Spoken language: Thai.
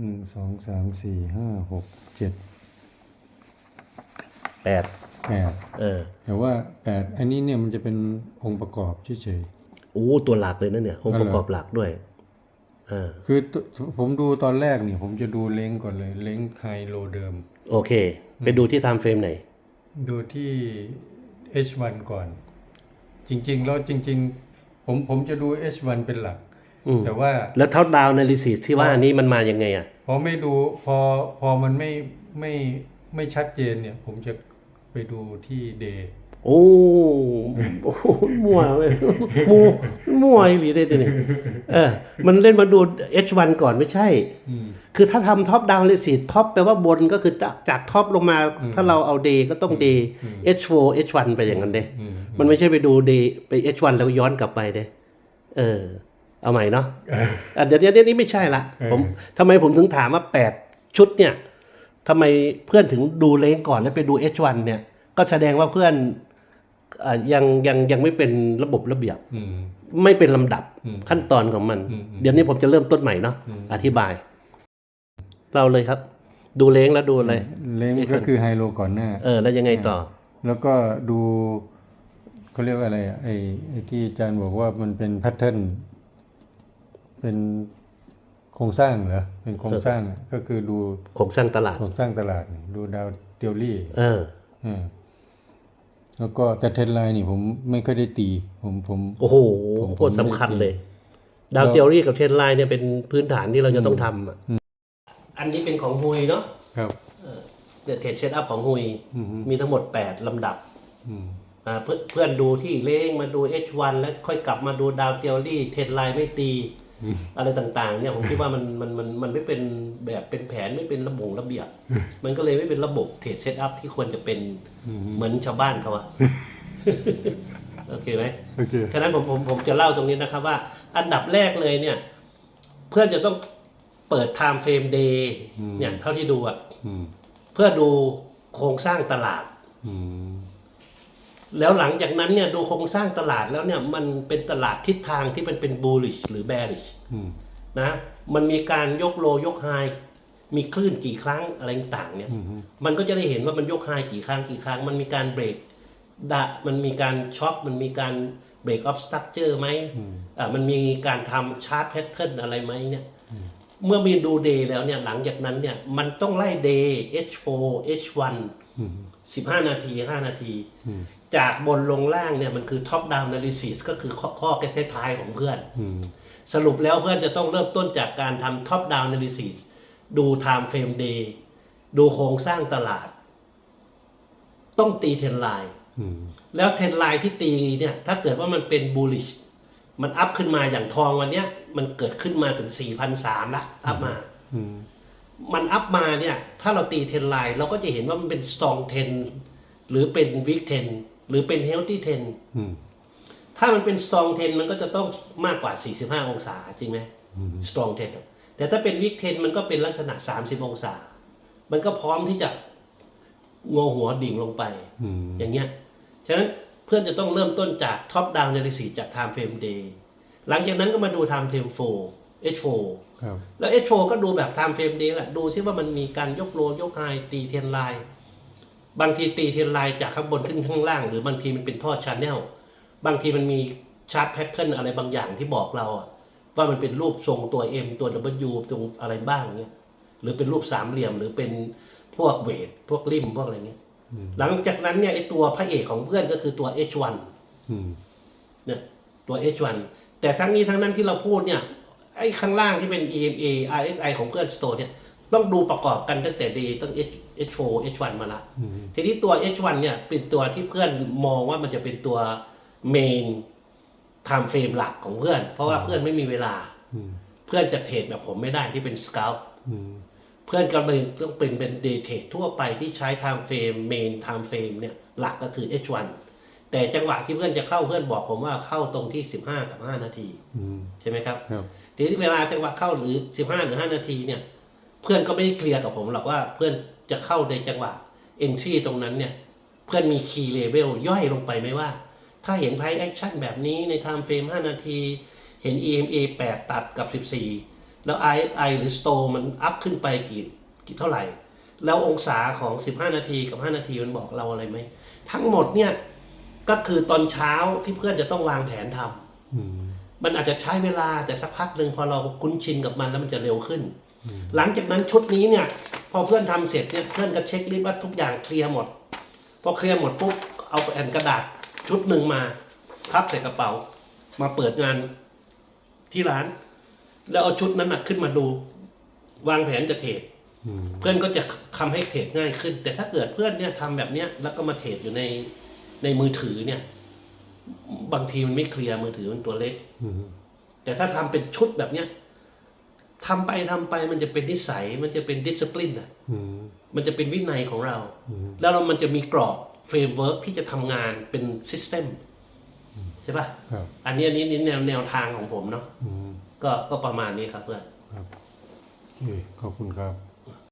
หนึ่งสองสามสี่ห้าหกเจ็ดแปดแปดเออ แต่ว่าแปดอันนี้เนี่ยมันจะเป็นองค์ประกอบเฉยโอ้ตัวหลักเลยนะเนี่ยองค์ประกอบหลักด้วยอ่าๆคือตผมดูตอนแรกเนี่ยผมจะดูเล้งก่อนเลย เล้งไฮโลเดิม โอเค ไปดูที่ไทม์เฟรมไหน ดูที่ H1 ก่อน จริงๆ แล้วจริง ๆ ผมผมจะดู H1 เป็นหลักอืม แต่ว่าแล้วเท่าดาวนาลิซิสที่ว่านี้มันมายังไงอะพอไม่ดูพอพอมันไม่ไม่ไม่ชัดเจนเนี่ย ผมจะไปดูที่เดย์โอ้โอ้โหมั่วเลยมัวมั่วอีหลีได้ตัวนี้เออ มันเล่นมาดู H1 ก่อนไม่ใช่ คือถ้าทำท็อปดาวน์เลยสิท็อปแปลว่าบนก็คือจากจากท็อปลงมา ถ้าเราเอาเดย์ก็ต้องเดย์ H4 H1 ไปอย่างนั้นเด้ มันไม่ใช่ไปดูเดย์ไป H1 แล้วย้อนกลับไปเด้ เออ เอาใหม่เนาะอะเดี๋ยวเดี๋ยวนี้ไม่ใช่ละผมทำไมผมถึงถามว่า 8 ชุดเนี่ยทำไมเพื่อนถึงดูเลงก่อนแล้วไปดู H1 เนี่ย ก็แสดงว่าเพื่อนอะยังยังยังไม่เป็นระบบระเบียบอืมไม่เป็นลำดับอืมขั้นตอนของมันอืมอืมเดี๋ยวนี้ผมจะเริ่มต้นใหม่เนาะอืมอธิบาย เราเลยครับ ดูเล้งแล้วดูอะไรเล้งก็คือไฮโลก่อนหน้าเออแล้วยังไงต่อ แล้วก็ดูเขาเรียกว่าอะไรอะไอ้ไอ้ที่อาจารย์บอกว่ามันเป็นแพทเทิร์น เป็นโครงสร้างเหรอเป็นโครงสร้างอะก็คือดูโครงสร้างตลาดโครงสร้างตลาดนี่ดูดาวเทอรี่เอออ่าแล้วก็แต่เทรนไลน์นี่ผมไม่ค่อยได้ตี ผมผมโอ้โหผมโคตรสำคัญเลย ดาวเทอรี่กับเทรนไลน์เนี่ยเป็นพื้นฐานที่เราจะต้องทำอะอันนี้เป็นของฮุยเนาะครับเนี่ยเทรดเซตอัพของฮุยอืมฮึมีทั้งหมด 8 ลำดับอืมอ่าเพื่อนเพื่อนดูที่เล้งมาดู H1 แล้วค่อยกลับมาดูดาวเทอรี่เทรนไลน์ไม่ตี อะไรต่างๆ เนี่ยผมคิดว่ามันมันมันมันไม่เป็นแบบเป็นแผนไม่เป็นระบบระเบียบ มันก็เลยไม่เป็นระบบเทรดเซตอัพที่ควรจะเป็นเหมือนชาวบ้านเขาอะโอเคไหมโอเคฉะนั้นผมผมผมจะเล่าตรงนี้นะครับว่า อันดับแรกเลยเนี่ย เพื่อนจะต้องเปิด time frame day เนี่ยเท่าที่ดูอะอืมเพื่อดูโครงสร้างตลาด อืม แล้วหลังจากนั้นเนี่ยดูโครงสร้างตลาดแล้วเนี่ยมันเป็นตลาดทิศทางที่มันเป็น bullish หรือ bearish อืมนะมันมีการยกโลยกไฮมีคลื่นกี่ครั้งอะไรต่างๆเนี่ยอืมฮึมันก็จะได้เห็นว่ามันยกไฮกี่ครั้งกี่ครั้ง มันมีการเบรกดะมันมีการช็อคมันมีการเบรกออฟสตั๊กเจอร์ไหมอ่ามันมีการทำชาร์ตแพทเทิร์นอะไรไหมเนี่ยเมื่อมีดูเดย์แล้วเนี่ยหลังจากนั้นเนี่ยมันต้องไล่เดย์ H4 H1 อืม15 นาที 5 นาทีอืม จากบนลงล่างเนี่ยมันคือท็อปดาวน์ a นาลิซิสก็คือข้อข้อแก้ท้ายๆของเพื่อนอืมสรุปแล้วเพื่อนจะต้องเริ่มต้นจากการทำท็อปดาวน์ a นาลิซิสดู Time Frame Day ดูโครงสร้างตลาด ต้องตีเทรนไลน์อืมแล้วเทรนไลน์ที่ตีเนี่ย ถ้าเกิดว่ามันเป็น bullish มันอัพขึ้นมาอย่างทองวันเนี้ย มันเกิดขึ้นมาถึง4,300ละอัพมาอืมมันอัพมาเนี่ย ถ้าเราตีเทรนไลน์เราก็จะเห็นว่ามันเป็น strong 10หรือเป็น weak 10 หรือเป็น healthy 10อืมถ้ามันเป็น strong 10มันก็จะต้องมากกว่า 45 องศาจริงไหม strong 10อะแต่ถ้าเป็น weak 10มันก็เป็นลักษณะ 30 องศา มันก็พร้อมที่จะงอหัวดิ่งลงไปอืมอย่างเงี้ย ฉะนั้นเพื่อนจะต้องเริ่มต้นจาก top down analysis จาก time frame day หลังจากนั้นก็มาดู time frame 4 H4 ครับแล้ว H4 ก็ดูแบบ time frame day แหละ ดูซิว่ามันมีการยกโลยกไฮตีเทียนไลน์ บางทีตีเทียนไลน์จากข้างบนขึ้นข้างล่าง หรือบางทีมันเป็นท่อชาแนลบางทีมันมีชาร์ตแพทเทิร์นอะไรบางอย่างที่บอกเราว่ามันเป็นรูปทรงตัว M ตัว W ตรงอะไรบ้างเนี่ยหรือเป็นรูปสามเหลี่ยมหรือเป็นพวกเวทพวกริมพวกอะไรเงี้ยหลังจากนั้นเนี่ยไอตัวพระเอกของเพื่อนก็คือตัว H1 เนี่ยตัว H1 แต่ทั้งนี้ทั้งนั้นที่เราพูดเนี่ยไอ้ข้างล่างที่เป็น EMA RSI ของเพื่อน Store เนี่ยต้องดูประกอบกันตั้งแต่ดีตั้ง H H4 H1 มาละอืมทีนี้ตัว H1 เนี่ยเป็นตัวที่เพื่อนมองว่ามันจะเป็นตัว main time frame หลักของเพื่อน เพราะว่าเพื่อนไม่มีเวลาอืมเพื่อนจะเทรดแบบผมไม่ได้ที่เป็น scout อืมเพื่อนก็เลยต้องเป็นเป็นเดย์เทรดทั่วไปที่ใช้ time frame main time frame เนี่ยหลักก็คือ H1 แต่จังหวะที่เพื่อนจะเข้าเพื่อนบอกผมว่าเข้าตรงที่15กับ5นาทีอืมใช่ไหมครับครับทีนี้เวลาจังหวะเข้าหรือ15หรือ5นาทีเนี่ย เพื่อนก็ไม่ได้เคลียร์กับผมหรอกว่าเพื่อนจะเข้าในจังหวะ entry ตรงนั้นเนี่ย เพื่อนมี key level ย่อยลงไปไหมว่า ถ้าเห็น price action แบบนี้ใน time frame 5 นาที เห็น EMA 8 ตัดกับ 14 แล้ว RSI หรือ Store มันอัพขึ้นไปกี่กี่เท่าไหร่ แล้วองศาของ 15 นาทีกับ 5 นาทีมันบอกเราอะไรไหม ทั้งหมดเนี่ยก็คือตอนเช้าที่เพื่อนจะต้องวางแผนทำอืมมันอาจจะใช้เวลาแต่สักพักหนึ่งพอเราคุ้นชินกับมันแล้วมันจะเร็วขึ้น หลังจากนั้นชุดนี้เนี่ย พอเพื่อนทำเสร็จเนี่ยเพื่อนก็เช็คลิสต์ว่าทุกอย่างเคลียร์หมด พอเคลียร์หมดปุ๊บเอาแผ่นกระดาษชุดหนึ่งมาพับใส่กระเป๋า มาเปิดงานที่ร้าน แล้วเอาชุดนั้นนะขึ้นมาดู วางแผนจะเทรดอืมเพื่อนก็จะทำให้เทรดง่ายขึ้น แต่ถ้าเกิดเพื่อนเนี่ยทำแบบเนี้ยแล้วก็มาเทรดอยู่ในในมือถือเนี่ย บางทีมันไม่เคลียร์มือถือมันตัวเล็กอืมแต่ถ้าทำเป็นชุดแบบเนี้ย ทำไปทำไปมันจะเป็นนิสัยมันจะเป็นดิสซิ p ลินอะอืมมันจะเป็นวินัยของเราอืมแล้วเรามันจะมีกรอบเฟรมเวิร์กที่จะทำงานเป็นซิสเต็มใช่ปะครับอันนี้อันนี้นี่แนวแนวทางของผมเนาะอืมก็ก็ประมาณนี้ครับเพื่อนครับโอเคขอบคุณครับ